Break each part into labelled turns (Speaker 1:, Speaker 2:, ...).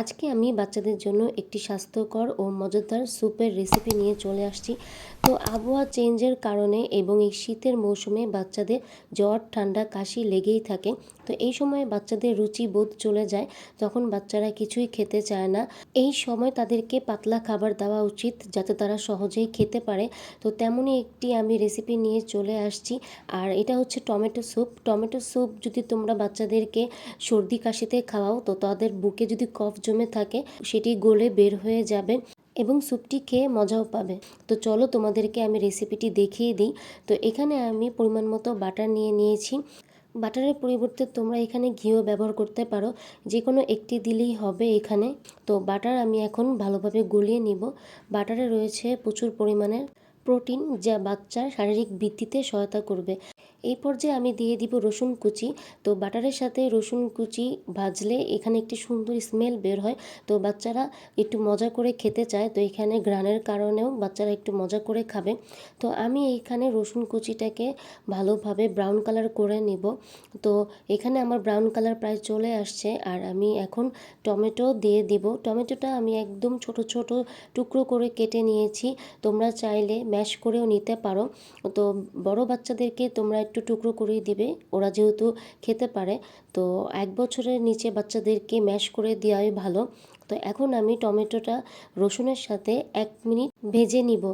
Speaker 1: আজকে আমি বাচ্চাদের জন্য একটি স্বাস্থ্যকর ও মজাদার স্যুপের রেসিপি নিয়ে চলে আসছি। তো আবহাওয়া চেঞ্জের কারণে এবং এই শীতের মৌসুমে বাচ্চাদের জ্বর, ঠান্ডা, কাশি লেগেই থাকে। তো এই সময় বাচ্চাদের রুচি বোধ চলে যায়, তখন বাচ্চারা কিছুই খেতে চায় না। এই সময় তাদেরকে পাতলা খাবার দেওয়া উচিত, যাতে তারা সহজেই খেতে পারে। তো তেমনই একটি আমি রেসিপি নিয়ে চলে আসছি, আর এটা হচ্ছে টমেটো স্যুপ টমেটো স্যুপ যদি তোমরা বাচ্চাদেরকে সর্দি, কাশিতে খাওয়াও, তো তাদের বুকে যদি কফ জমে থাকে, সেটি গলে বের হয়ে যাবে এবং স্যুপটি খেয়ে মজাও পাবে। তো চলো তোমাদেরকে আমি রেসিপিটি দেখিয়ে দিই। তো এখানে আমি পরিমাণ মতো বাটার নিয়ে নিয়েছি। বাটারের পরিবর্তে তোমরা এখানে ঘিও ব্যবহার করতে পারো। যে কোনো একটি দিলেই হবে এখানে। তো বাটার আমি এখন ভালোভাবে গলিয়ে নিব। বাটারে রয়েছে প্রচুর পরিমাণের প্রোটিন যা বাচ্চার শারীরিক বৃদ্ধিতে সহায়তা করবে। এই পর্যায়ে আমি দিয়ে দিব রসুন কুচি। তো বাটারের সাথে রসুন কুচি ভাজলে এখানে একটি সুন্দর স্মেল বের হয়। তো বাচ্চারা একটু মজা করে খেতে চায়। তো এখানে গ্রানের কারণেও বাচ্চারা একটু মজা করে খাবে। তো আমি এইখানে রসুন কুচিটাকে ভালোভাবে ব্রাউন কালার করে নিব। তো এখানে আমার ব্রাউন কালার প্রায় চলে আসছে। আর আমি এখন টমেটো দিয়ে দিব। টমেটোটা আমি একদম ছোট ছোট টুকরো করে কেটে নিয়েছি। তোমরা চাইলে ম্যাশ করেও নিতে পারো। তো বড় বাচ্চাদেরকে তোমরা টুকরো করে দিবে। ওরা যেহেতু খেতে পারে, তো এক বছরের নিচে বাচ্চাদেরকে ম্যাশ করে দেওয়াই ভালো। তো এখন আমি টমেটোটা রসুনের সাথে এক মিনিট ভেজে নিব।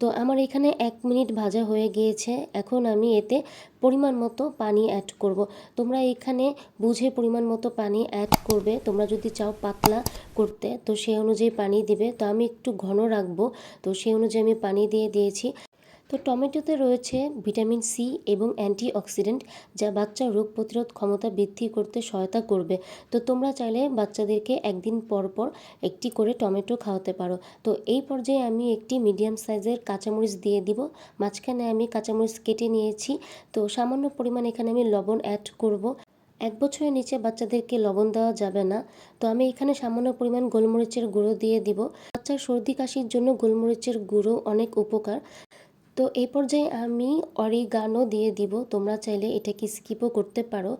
Speaker 1: তো আমার এখানে এক মিনিট ভাজা হয়ে গিয়েছে। এখন আমি এতে পরিমাণ মতো পানি অ্যাড করব। তোমরা এখানে বুঝে পরিমাণ মতো পানি অ্যাড করবে। তোমরা যদি চাও পাতলা করতে, তো সেই অনুযায়ী পানি দিবে। তো আমি একটু ঘন রাখব। তো সেই অনুযায়ী আমি পানি দিয়ে দিয়েছি। তো টমেটোতে রয়েছে ভিটামিন সি এবং অ্যান্টিঅক্সিডেন্ট যা বাচ্চার রোগ প্রতিরোধ ক্ষমতা বৃদ্ধি করতে সহায়তা করবে। তো তোমরা চাইলে বাচ্চাদেরকে একদিন পর পর একটি করে টমেটো খাওয়াতে পারো। তো এই পর্যায়ে আমি একটি মিডিয়াম সাইজের কাঁচামরিচ দিয়ে দিব। মাঝখানে আমি কাঁচামরিচ কেটে নিয়েছি। তো সামান্য পরিমাণ এখানে আমি লবণ অ্যাড করব। এক বছরের নিচে বাচ্চাদেরকে লবণ দেওয়া যাবে না। তো আমি এখানে সামান্য পরিমাণ গোলমরিচের গুঁড়ো দিয়ে দিব। বাচ্চার সর্দি কাশির জন্য গোলমরিচের গুঁড়ো অনেক উপকার। তো এই পর্যায়ে আমি অরিগানো দিয়ে দিব। তোমরা চাইলে এটাকে স্কিপও করতে পারো।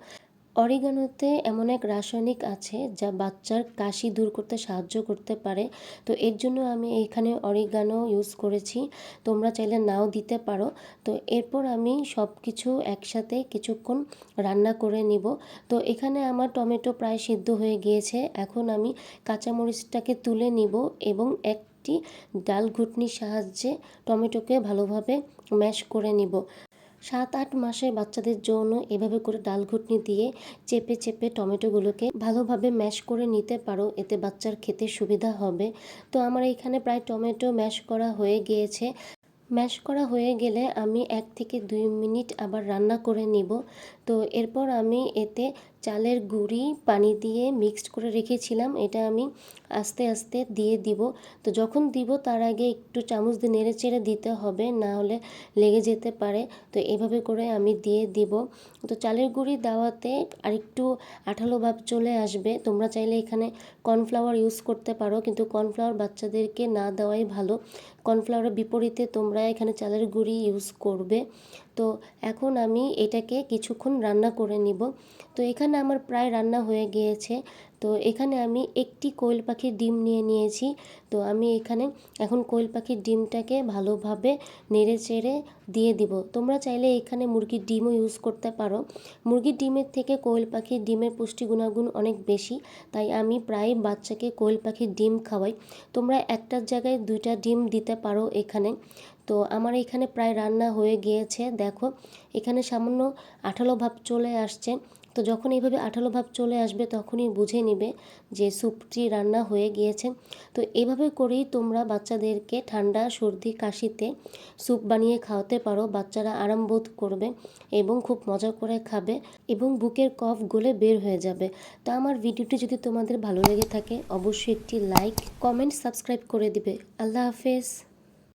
Speaker 1: অরিগানোতে এমন এক রাসায়নিক আছে যা বাচ্চার কাশি দূর করতে সাহায্য করতে পারে। তো এর জন্য আমি এখানে অরিগানো ইউজ করেছি। তোমরা চাইলে নাও দিতে পারো। তো এরপর আমি সব কিছু একসাথে কিছুক্ষণ রান্না করে নিব। তো এখানে আমার টমেটো প্রায় সিদ্ধ হয়ে গিয়েছে। এখন আমি কাঁচামরিচটাকে তুলে নিব এবং এক একটি ডাল ঘুটনির সাহায্যে টমেটোকে ভালোভাবে ম্যাশ করে নিব। সাত আট মাসে বাচ্চাদের জন্য এভাবে করে ডাল ঘুটনি দিয়ে চেপে চেপে টমেটোগুলোকে ভালোভাবে ম্যাশ করে নিতে পারো, এতে বাচ্চার খেতে সুবিধা হবে। তো আমার এখানে প্রায় টমেটো ম্যাশ করা হয়ে গিয়েছে। ম্যাশ করা হয়ে গেলে আমি এক থেকে দুই মিনিট আবার রান্না করে নিব। তো এরপর আমি এতে চালের গুঁড়ি, পানি দিয়ে মিক্সড করে রেখেছিলাম। এটা আমি আস্তে আস্তে দিয়ে দিব। তো যখন দিব, তার আগে একটু চামচ দিয়ে নেড়ে চেড়ে দিতে হবে, না হলে লেগে যেতে পারে। তো এভাবে করে আমি দিয়ে দিব। তো চালের গুঁড়ি দেওয়াতে আরেকটু আঠালো ভাব চলে আসবে। তোমরা চাইলে এখানে কর্নফ্লাওয়ার ইউজ করতে পারো, কিন্তু কর্নফ্লাওয়ার বাচ্চাদেরকে না দেওয়াই ভালো। কর্নফ্লাওয়ারের বিপরীতে তোমরা এখানে চালের গুঁড়ি ইউজ করবে। তো এখন আমি এটাকে কিছুক্ষণ রান্না করে নিব। তো এখানে আমার প্রায় রান্না হয়ে গিয়েছে। তো এখানে আমি একটি কোয়েল পাখির ডিম নিয়ে নিয়েছি। তো আমি এখানে এখন কোয়েল পাখির ডিমটাকে ভালোভাবে নেড়ে চেড়ে দিয়ে দিব। তোমরা চাইলে এখানে মুরগির ডিমও ইউজ করতে পারো। মুরগির ডিমের থেকে কোয়েল পাখির ডিমের পুষ্টি গুণাগুণ অনেক বেশি। তাই আমি প্রায় বাচ্চাকে কোয়েল পাখির ডিম খাওয়াই। তোমরা একটার জায়গায় দুইটা ডিম দিতে পারো এখানে। তো আমার এখানে প্রায় রান্না হয়ে গিয়েছে। দেখো, এখানে সামান্য আঠালো ভাব চলে আসছে। তো যখন এইভাবে আঠালো ভাব চলে আসবে, তখনই বুঝে নিবে যে স্যুপটি রান্না হয়ে গিয়েছে। তো এভাবে করেই তোমরা বাচ্চাদেরকে ঠান্ডা, সর্দি, কাশিতে স্যুপ বানিয়ে খাওয়াতে পারো। বাচ্চারা আরাম বোধ করবে এবং খুব মজা করে খাবে এবং বুকের কফ গলে বের হয়ে যাবে। তো আমার ভিডিওটি যদি তোমাদের ভালো লেগে থাকে, অবশ্যই একটি লাইক, কমেন্ট, সাবস্ক্রাইব করে দিবে। আল্লাহ হাফেজ।